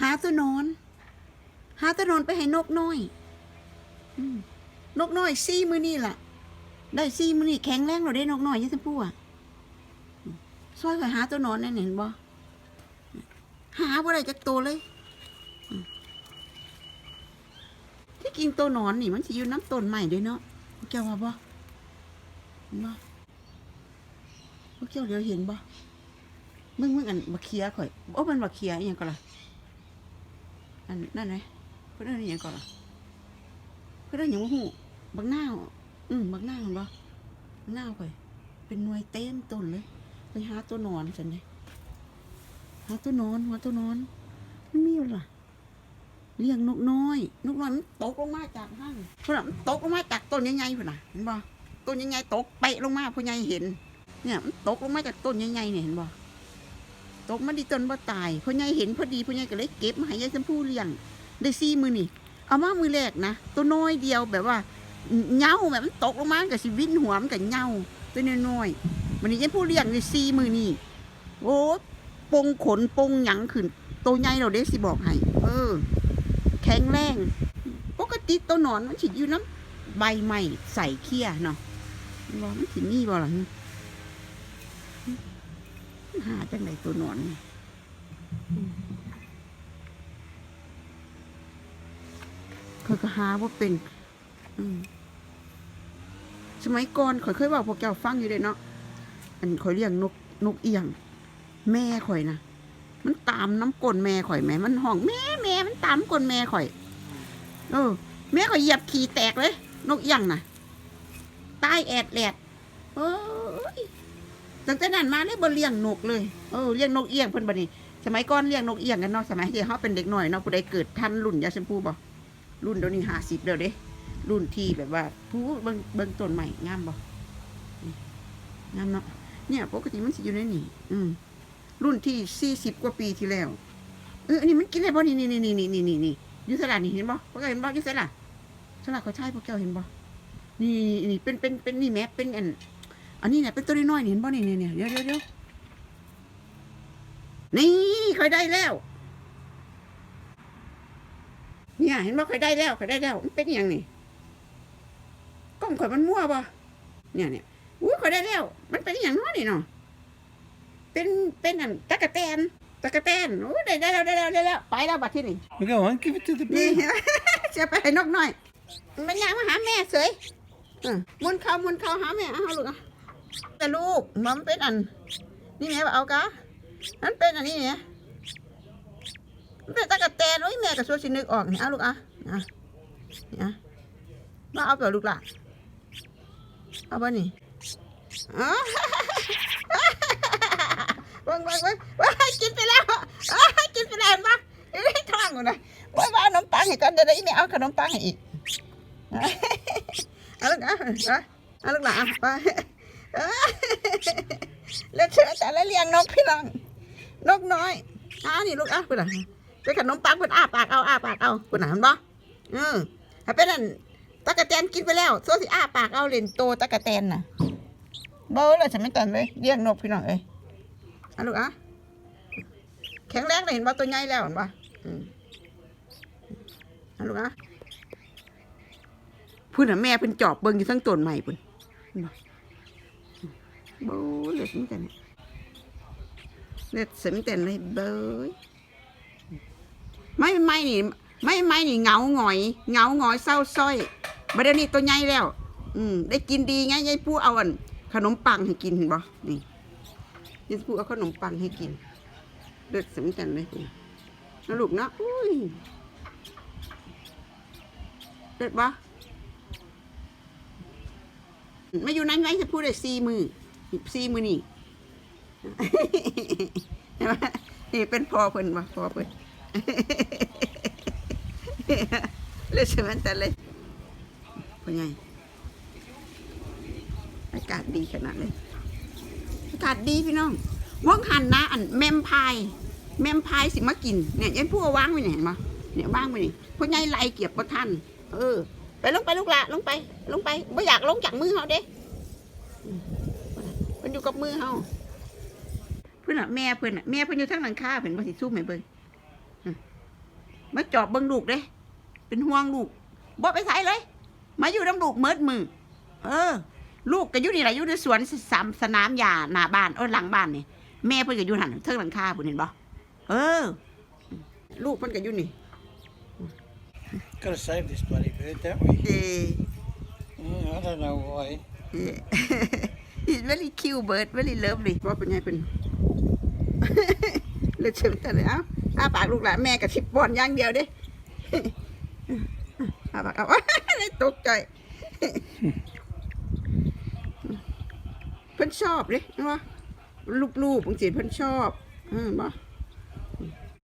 หาตัวนอน หาตัวนอนไปให้นกน้อยอนกน้อยซี่มือนี่ล่ะ ได้ซี่มือนี่แข็งแรงเราได้นกน้อยยังจะพูดอะซอยคอยหาตัวนอนนั่นเห็นบ่หาบ่ได้จักตัวเลย ที่กินตัวนอนนี่มันสิอยู่น้ำต้นใหม่ด้วยเนาะเจ้าว่าบ่เห็นบ่พวกเจ้าเดี๋ยวเห็นบ่มึงมึงอันบักเคียข่อยโอ้มันบักเคียอหยังก็ล่ะ อันนั่นไหมเพื่อนอิ้นอหยังก่อนเพื่อนเอิ้นอหยังว่าหูบักหน้าอืมบักหน้าเห็นปะบักหน้าวข่อยเป็นหน่วยเต็มต้นเลยไปหาตัวนอนสันเลยหาตัวนอนหัวตัวนอนมันมีอยู่ล่ะเลี้ยงนกน้อย นกน้อยมันตกลงมาจากห้างเพื่อนมันตกลงมาจากต้นใหญ่ๆเพื่อนน่ะเห็นปะต้นใหญ่ๆตกเปะลงมาผู้ใหญ่เห็น เนี่ยมันตกลงมาจากต้นใหญ่ๆเนี่ยเห็นปะต กมาดีต้นบ่ตายผู้ใหญ่เห็นพอดีผู้ใหญ่ก็เลยเก็บมาให้ยายชมพู่เลี้ยงได้ซี่มือนี่เอามามือแรกนะตัวน้อยเดียวแบบว่าเหงาแบบมันตกลงมากับสิวินหัวมันกับเหงาตัวน้อยๆวันนี้ยันผู้เลี้ยงได้ซี่มือนี่โอ้ปงขนปงหยังขึ้นตัวใหญ่เราได้สิบอกให้เออ แข็งแรงปกติตัวหนอนมันฉิอยู่น้ำใบใหม่ใส่เขี้ยเนาะบอกมันสิมีบ่ล่ะ หาจังไดตัวหนอนนี่เขาก็หาว่าเป็น อืมสมัยก่อนข่อยเคยบอกพวกเจ้าฟังอยู่เลยเนาะ อันข่อยเลี้ยงนกนกเอียง แม่ข่อยนะ มันตามน้ำกลนแม่ข่อยแม่ มันห้องแม่แม่มันตามกลนแม่ข่อย เออ แม่ข่อยเหยียบขี่แตกเลย นกเอียงน่ะตายแอดแหลดเอ้ย ตั้งแต่นั้นมาเลยบ่เลี้ยงนกเลยเออเลี้ยงนกเอียงเพิ่นบ่นี่สมัยก่อนเลี้ยงนกเอียงกันเนาะสมัยที่เขาเป็นเด็กหน่อยเนาะผู้ใดเกิดทันรุ่นยาชมพูบ่รุ่นเดี๋ยวนี้ห้าสิบเดี๋ยวเด้ รุ่นที่แบบว่าผู้เบิ่งเบิ่งต้นใหม่งามบ่งามเนาะเนี่ยปกติมันสิอยู่ในนี่อืมรุ่นที่สี่สิบกว่าปีที่แล้วเอออันนี้มันกินได้บ่นี่นี่นี่นี่นี่นี่นี่อยู่สลัดนี่เห็นบ่พวกเจ้าเห็นบ่อยู่สลัดสลัดเขาใช่พวกเจ้าเห็นบ่นี่นี่เป็นเป็นเป็นนี่แม่เป็นอัน อันนี้เนี่ยเป็นตัวน้อยๆนี่เห็นบ่นี่นี่เนี่ยเดี๋ยวเดี๋ยวเดี๋ยวนี่ค่อยได้แล้ว เนี่ยเห็นบ่ข่อยได้แล้วข่อยได้แล้วมันเป็นอหย่างนี่กล้องข่อยมันมั่วบ่เนี่ยเนี่ยอุ้ยข่อยได้แล้ว มันเป็นอหย่างน้อนี่เนาะเป็นเป็นอันตะกะแตนตะกะแตนโอ้ยได้ได้แล้วได้แล้วได้แล้วไปแล้วบัดที่นี่ Men go on, give it to the นี่ bird. จะไปให้นกน้อยมันอยากมาหาแม่เสยเออมุนเขามุนเขาหาแม่เอาลูกอะ แต่ลูกมันเป็นอัน นี่แม่บอกเอากะมันเป็นอันนี้เนี่ยมันเป็นตะกะแตนโอ้ยแม่ก็ช่วยสินึกออกเนี่เอาลูกอะอะนี่อะมาเอาเปล่าลูกล่ะเอาบ่นี่อ๋อเบิ่งเบิ่งเบิ่งว้ากินไปแล้วอ้ายกินไปแล้วเห็นปะอยู่ในท้องกูนะว่าว่าขนมปังให้ก่อนเดี๋ยวได้อีแม่เอาขนมปังให้อีกเอาลูกนะเอาลูกลานไป แล้วเชื่อแต่ละเลี้ยงนกพี่น้อง นกน้อยอ่านี่ลูกอะคุณน่ะเป็นขนมปังเป็นอ้าปากเอาอ้าปากเอาคุณน่ะเห็นปะอืมถ้าเป็นนั่นตะกะแตนกินไปแล้วโซสิอ้าปากเอาเล่นโตตะกะแตนน่ะเบาเลยฉันไม่ตันเลยเลี้ยงนกพี่น้องเอ้ยอะลูกอะแข็งแรงเลยเห็นปะตัวใหญ่แล้วเห็นปะอืมเอะลูกอะพุ่นน่ะแม่เพิ่นจอบเบิ่งอยู่ทั้งต้นใหม่พุ่นเห็น บเล็ดนี่กันเล็ดเสมแต่เลยเบ้ยไม่ไม่นี่ไม่ไม่นี่เหงาหงอยเหงาหงอยเศร้าส้อยบัดเดี๋ยวนี้ตัวใหญ่แล้ว อืมได้กินดีไงยายปูเอาอันขนมปังให้กินเห็นบ่นี่ยายปูเอาขนมปังให้กินเล็ดสมแต่เลยนะลูกนะอุ้ยเล็ดบ่มาอยู่นั้นไว้จะพูดได้สี่มือ สี่มือนี่เห็นไหมนี่เป็นพอเพิ่นวะพอเพิ่นเลยใช่ไหมแต่เลยเป็นไงอากาศดีขนาดเลยอากาศดีพี่น้องว่องหันนะอันแมมพายแมมพายสิมากินเนี่ยยันพูดว่างไว้เนี่ยเห็นปะเนี่ยว่างไว้นี่พ่อใหญ่ไล่เกียบประทันเออ ไปลงไปลูกละลงไป ลงไปไม่อยากลงจากมือเขาเด้อ นอยู่กับมือเขาเพื่อนน่ะแม่เพื่อนน่ะแม่เพื่อนอยู่ทั้งหลังคาเพื่อนบ่สิสู้แม่เบิ่งอืมมาจอบเบิ่งลูกเด้เป็นห่วงลูกบ่ไปไสเลย มาอยู่น้ำลูกเมิดมือ เออ ลูกก็อยู่นี่แหละอยู่ในสวนสามสนามหญ้าหน้าบ้านเออหลังบ้านนี่แม่เพิ่นก็อยู่หันเทิงหลังคาพุ่นเห็นบ่เออ ลูกเพิ่นก็อยู่นี่ Gotta save this bloody bird, don't we? เอ Mm, I don't know why. He's very cute bird very lovely ว่าเป็นไงเป็นเลยเชิมแต่เลยเอ้าอ้าปากลูกหลานแม่กับทิปบอลอย่างเดียวเด้อ้าปากเอาได้ตกใจเพิ่นชอบเลยนะวะลูกๆบางทีเพิ่นชอบเออบ่